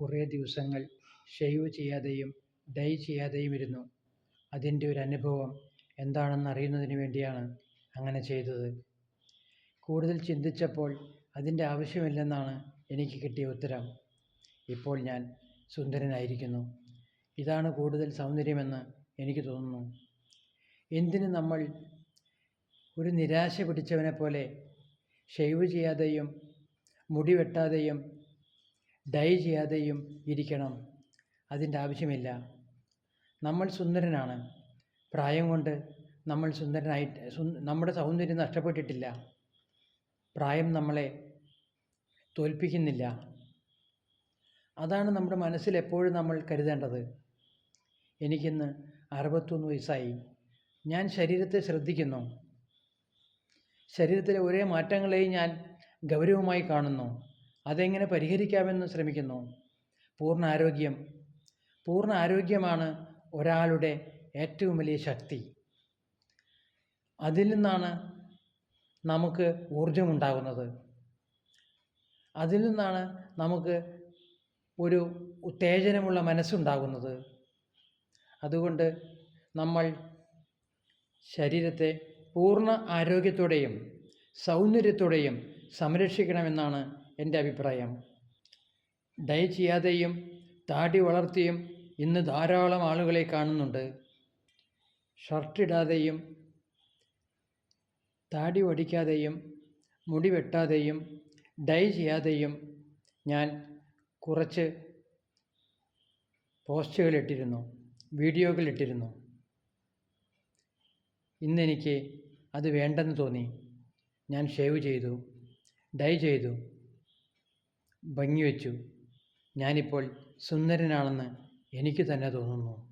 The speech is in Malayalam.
കുറേ ദിവസങ്ങൾ ഷെയ്വ് ചെയ്യാതെയും ഡൈ ചെയ്യാതെയും ഇരുന്നു. അതിന്റെ ഒരു അനുഭവം എന്താണെന്ന് അറിയുന്നതിന് വേണ്ടിയാണ് അങ്ങനെ ചെയ്തത്. കൂടുതൽ ചിന്തിച്ചപ്പോൾ അതിന്റെ ആവശ്യമില്ലെന്നാണ് എനിക്ക് കിട്ടിയ ഉത്തരം. ഇപ്പോൾ ഞാൻ സുന്ദരനായിരിക്കുന്നു. ഇതാണ് കൂടുതൽ സൗന്ദര്യമെന്ന് എനിക്ക് തോന്നുന്നു. എന്തിന് നമ്മൾ ഒരു നിരാശ പിടിച്ചവനെ പോലെ ഷെയ്വ് ചെയ്യാതെയും മുടി വെട്ടാതെയും ഡൈ ചെയ്യാതെയും ഇരിക്കണം. അതിന്റെ ആവശ്യമില്ല. നമ്മൾ സുന്ദരനാണ്. പ്രായം കൊണ്ട് നമ്മൾ സുന്ദരനായിട്ട് നമ്മുടെ സൗന്ദര്യം നഷ്ടപ്പെട്ടിട്ടില്ല. പ്രായം നമ്മളെ തോൽപ്പിക്കുന്നില്ല. അതാണ് നമ്മുടെ മനസ്സിൽ എപ്പോഴും നമ്മൾ കരുതേണ്ടത്. എനിക്കിന്ന് അറുപത്തൊന്ന് വയസ്സായി. ഞാൻ ശരീരത്തെ ശ്രദ്ധിക്കുന്നു. ശരീരത്തിലെ ഒരേ മാറ്റങ്ങളെയും ഞാൻ ഗൗരവമായി കാണുന്നു. അതെങ്ങനെ പരിഹരിക്കാമെന്ന് ശ്രമിക്കുന്നു? പൂർണ ആരോഗ്യം പൂർണ ആരോഗ്യമാണ് ഒരാളുടെ ഏറ്റവും വലിയ ശക്തി. അതിൽ നിന്നാണ് നമുക്ക് ഊർജമുണ്ടാകുന്നത് അതിൽ നിന്നാണ് നമുക്ക് ഒരു ഉത്തേജനമുള്ള മനസ്സുണ്ടാകുന്നത്. അതുകൊണ്ട് നമ്മൾ ശരീരത്തെ പൂർണ ആരോഗ്യത്തോടെയും സൗന്ദര്യത്തോടെയും സംരക്ഷിക്കണമെന്നാണ് എന്റെ അഭിപ്രായം. ഡൈ ചെയ്യാതെയും താടി വളർത്തിയും ഇന്ന് ധാരാളം ആളുകളെ കാണുന്നുണ്ട്. ഷർട്ടിടാതെയും താടി വടിക്കാതെയും മുടി വെട്ടാതെയും ഡൈ ചെയ്യാതെയും ഞാൻ കുറച്ച് പോസ്റ്റുകൾ ഇട്ടിരുന്നു വീഡിയോകൾ ഇട്ടിരുന്നു ഇന്നെനിക്ക് അത് വേണ്ടെന്ന് തോന്നി. ഞാൻ ഷേവ് ചെയ്തു. ഡൈ ചെയ്തു ഭംഗിവെച്ചു. ഞാനിപ്പോൾ സുന്ദരനാണെന്ന് എനിക്ക് തന്നെ തോന്നുന്നു.